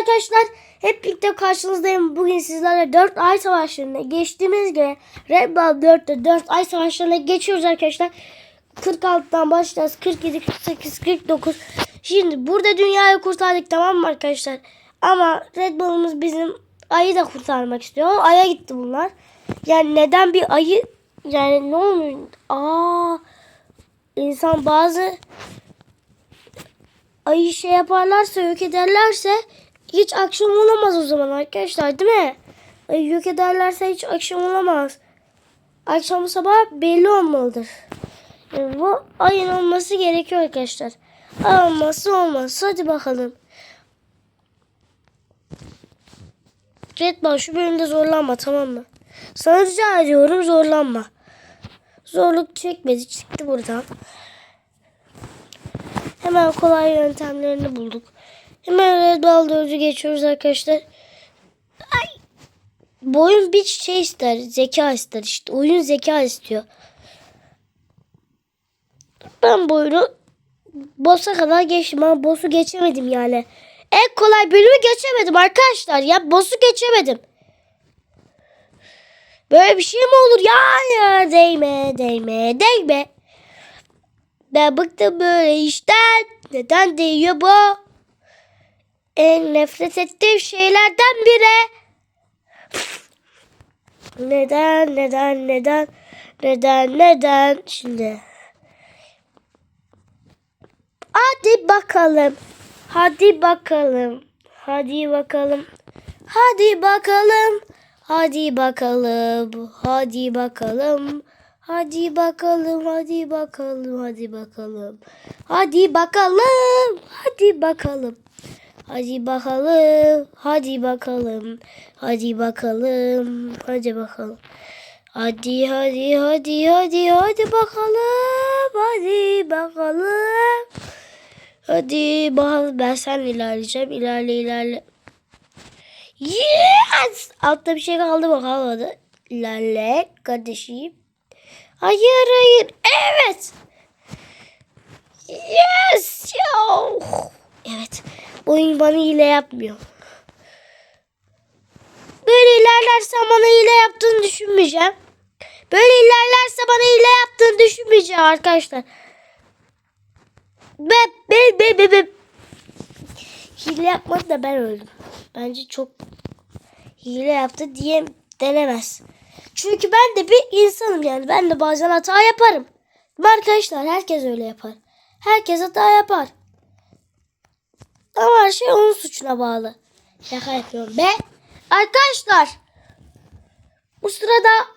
arkadaşlar. Hep birlikte karşınızdayım. Bugün sizlerle 4 ay savaşlarına geçtiğimiz gibi Red Bull 4'te 4 ay savaşlarına geçiyoruz arkadaşlar. 46'dan başlayacağız. 47, 48, 49. Şimdi burada dünyayı kurtardık tamam mı arkadaşlar? Ama Red Bull'umuz bizim ayı da kurtarmak istiyor. Ay'a gitti bunlar. Yani neden bir ayı yani ne olmuyor? Aa insan bazı ayı şey yaparlarsa yok ederlerse hiç akşam olamaz o zaman arkadaşlar değil mi? Yok ederlerse hiç akşam olamaz. Akşam sabah belli olmalıdır. Yani bu ayın olması gerekiyor arkadaşlar. Ay olmazsa olmaz. Hadi bakalım. Redman şu bölümde zorlanma tamam mı? Sana rica ediyorum zorlanma. Zorluk çekmedi çıktı buradan. Hemen kolay yöntemlerini bulduk. Hemen Red 4'ü geçiyoruz arkadaşlar. Ay. Bu oyun bir şey ister. Zeka ister işte. Oyun zeka istiyor. Ben bu oyunu boss'a kadar geçtim ama boss'u geçemedim yani. En kolay bölümü geçemedim arkadaşlar ya. Boss'u geçemedim. Böyle bir şey mi olur ya? ya değme, değme, değme. Ben bıktım böyle işten. Neden değiyor bu? en nefret ettiğim şeylerden biri. Neden, neden, neden, neden, neden? Şimdi. Hadi bakalım. Hadi bakalım. Hadi bakalım. Hadi bakalım. Hadi bakalım. Hadi bakalım. Hadi bakalım, hadi bakalım, hadi bakalım. Hadi bakalım, hadi bakalım. hadi bakalım. Hadi bakalım. Hadi bakalım. Hadi bakalım. Hadi bakalım. Hadi hadi hadi hadi hadi bakalım. Hadi bakalım. Hadi bakalım ben sen ilerleyeceğim. İlerle ilerle. Yes! Altta bir şey kaldı mı kalmadı. İlerle kardeşim. Hayır hayır. Evet. Yes. Yo. Evet. Oyun bana hile yapmıyor. Böyle ilerlersen bana hile yaptığını düşünmeyeceğim. Böyle ilerlerse bana hile yaptığını düşünmeyeceğim arkadaşlar. Be be be be be. Hile yapmadı da ben öldüm. Bence çok hile yaptı diye denemez. Çünkü ben de bir insanım yani. Ben de bazen hata yaparım. Arkadaşlar herkes öyle yapar. Herkes hata yapar. Ama her şey onun suçuna bağlı. Şaka yapıyorum be. Arkadaşlar. Bu sırada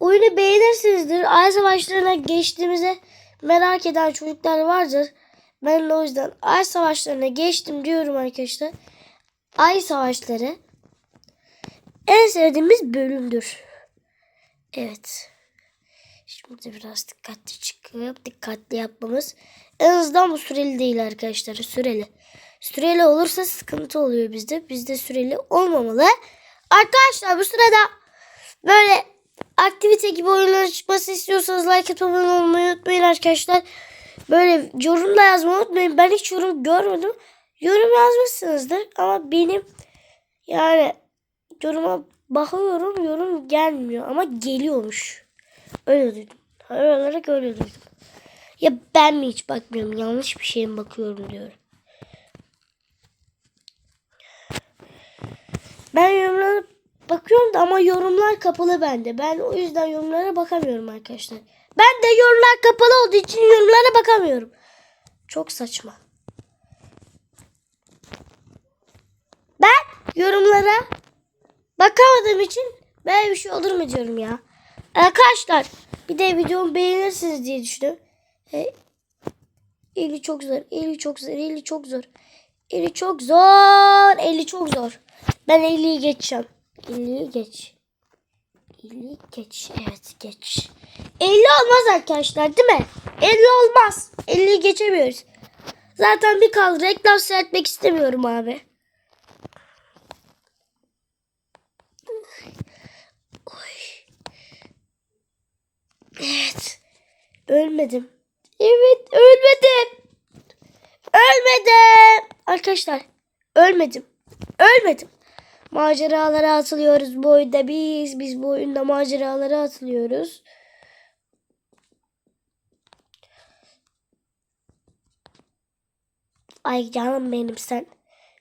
oyunu beğenirsinizdir. Ay savaşlarına geçtiğimize merak eden çocuklar vardır. Ben de o yüzden ay savaşlarına geçtim diyorum arkadaşlar. Ay savaşları en sevdiğimiz bölümdür. Evet. Şimdi biraz dikkatli çıkıp dikkatli yapmamız. En azından bu süreli değil arkadaşlar. Süreli. Süreli olursa sıkıntı oluyor bizde. Bizde süreli olmamalı. Arkadaşlar bu sırada böyle aktivite gibi oyunlar çıkması istiyorsanız like atıp unutmayın arkadaşlar. Böyle yorum da yazmayı unutmayın. Ben hiç yorum görmedim. Yorum yazmışsınızdır ama benim yani yoruma bakıyorum yorum gelmiyor ama geliyormuş. Öyle duydum. Öyle olarak öyle duydum. Ya ben mi hiç bakmıyorum yanlış bir şeye mi bakıyorum diyorum. Ben yorumlara bakıyorum da ama yorumlar kapalı bende. Ben o yüzden yorumlara bakamıyorum arkadaşlar. Ben de yorumlar kapalı olduğu için yorumlara bakamıyorum. Çok saçma. Ben yorumlara bakamadığım için böyle bir şey olur mu diyorum ya. Arkadaşlar bir de videomu beğenirsiniz diye düşündüm. E, eli çok zor. Eli çok zor. Eli çok zor. Eli çok zor. Eli çok zor. Ben 50'yi geçeceğim. 50'yi geç. 50 geç. Evet geç. 50 olmaz arkadaşlar değil mi? 50 olmaz. 50'yi geçemiyoruz. Zaten bir kaldı. Reklam seyretmek istemiyorum abi. Oy. Evet. Ölmedim. Evet ölmedim. Ölmedim. Arkadaşlar Ölmedim. Ölmedim. Maceralara atılıyoruz bu oyunda biz. Biz bu oyunda maceralara atılıyoruz. Ay canım benim sen.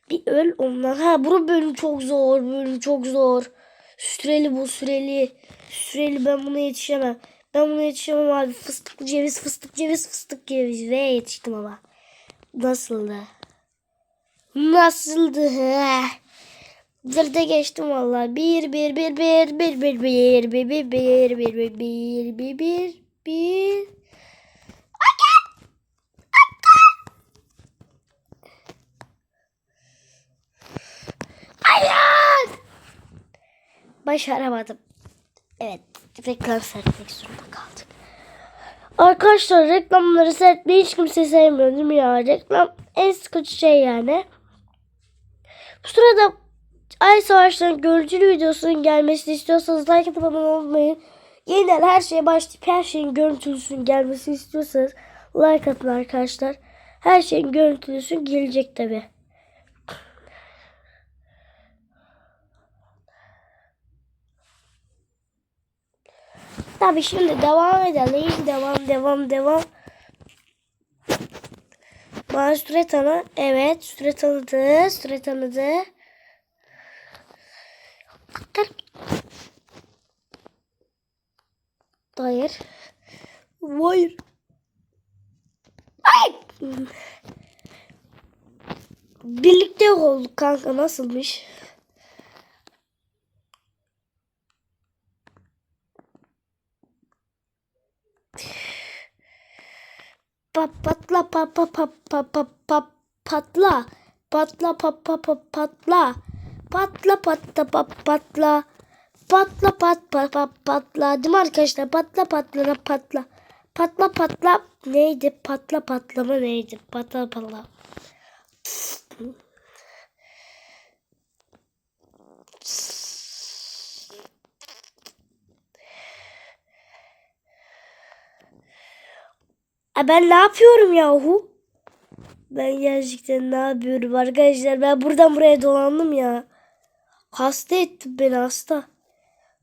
Bir öl ondan. Ha bu bölüm çok zor. Bölüm çok zor. Süreli bu süreli. Süreli ben buna yetişemem. Ben buna yetişemem abi. Fıstık ceviz fıstık ceviz fıstık ceviz. Ve yetiştim ama. Nasıldı? Nasıldı? De geçtim vallahi. Bir bir bir bir bir bir bir bir bir bir bir bir bir bir bir bir Hayır. Başaramadım. Evet. Reklam seyretmek zorunda kaldık. Arkadaşlar reklamları seyretmeyi hiç kimse sevmiyor değil mi ya? Reklam en sıkıcı şey yani. Bu sırada Ay Savaşları'nın görüntülü videosunun gelmesini istiyorsanız like atıp abone olmayı. Yeniden her şeye başlayıp her şeyin görüntülüsünün gelmesini istiyorsanız like atın arkadaşlar. Her şeyin görüntülüsü gelecek tabi. Tabi şimdi devam edelim. Devam devam devam. Bana süre tanı. Evet süre tanıdı. Süre tanıdı. Hayır. Hayır. Ay. Birlikte olduk kanka nasılmış? Pa patla pa pa pa pa pa pa patla. Patla pa pa pa patla. Patla patla pa patla. Patla pat pa pa patla. Değil mi arkadaşlar? Patla patla patla. Patla patla. Neydi? Patla patlama neydi? Patla patla E ben ne yapıyorum yahu? Ben gerçekten ne yapıyorum arkadaşlar? Ben buradan buraya dolandım ya. Hasta ettin beni hasta.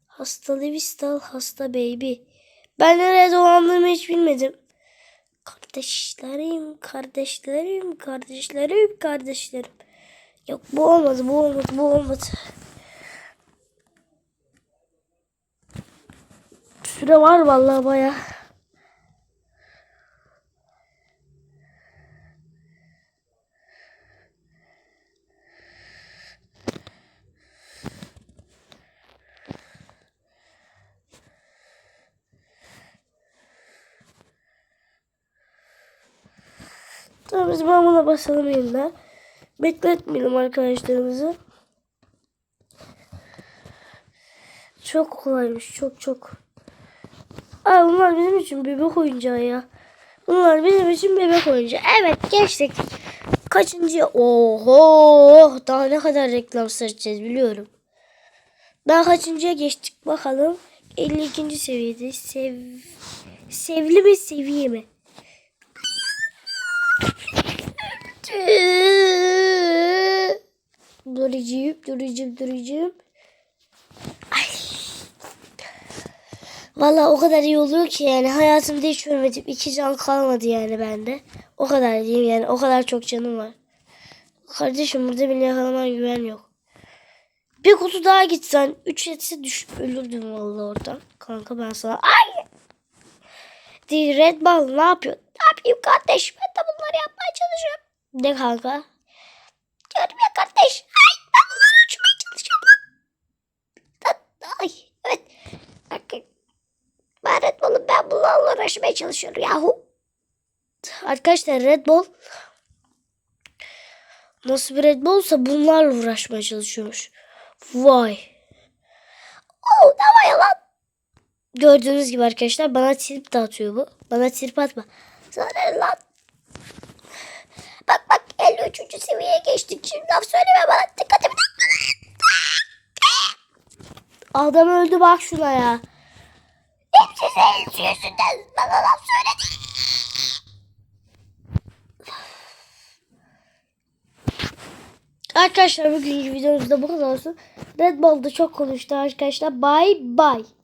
Hasta Levistal, hasta baby. Ben nereye dolandığımı hiç bilmedim. Kardeşlerim, kardeşlerim, kardeşlerim, kardeşlerim. Yok bu olmadı, bu olmadı, bu olmadı. Süre var vallahi bayağı. Tamam biz buna basalım yeniden. Bekletmeyelim arkadaşlarımızı. Çok kolaymış. Çok çok. Aa, bunlar bizim için bebek oyuncağı ya. Bunlar bizim için bebek oyuncağı. Evet geçtik. Kaçıncı? Oho! Daha ne kadar reklam seçeceğiz biliyorum. Daha kaçıncıya geçtik bakalım. 52. seviyede. Sev... Sevli mi seviye mi? Duracağım, duracağım, duracağım. Ay. Valla o kadar iyi oluyor ki yani hayatımda hiç ölmedim. İki can kalmadı yani bende. O kadar diyeyim yani o kadar çok canım var. Kardeşim burada beni yakalaman güven yok. Bir kutu daha gitsen üç etse düş ölürdüm valla oradan. Kanka ben sana ay. Red Ball ne yapıyor? Yapayım kardeş? Ben de bunları yapmaya çalışıyorum. Ne kanka? Diyorum ya kardeş. Ay ben bunları uçmaya çalışıyorum lan. Ay evet. Bakın. Ben Bull'um ben bunlarla uğraşmaya çalışıyorum yahu. Arkadaşlar Red Bull nasıl bir Red Bull'sa bunlarla uğraşmaya çalışıyormuş. Vay. Oh ne var lan? Gördüğünüz gibi arkadaşlar bana trip de bu. Bana trip atma. Ne lan? Bak bak 53. seviyeye geçtik. Şimdi laf söyleme bana. Dikkatimi dağıtma. Adam öldü bak şuna ya. Hepsi senin yüzünden bana laf söyledi. Arkadaşlar bugünkü videomuzda bu kadar olsun. Red Bull'da çok konuştu arkadaşlar. Bye bye.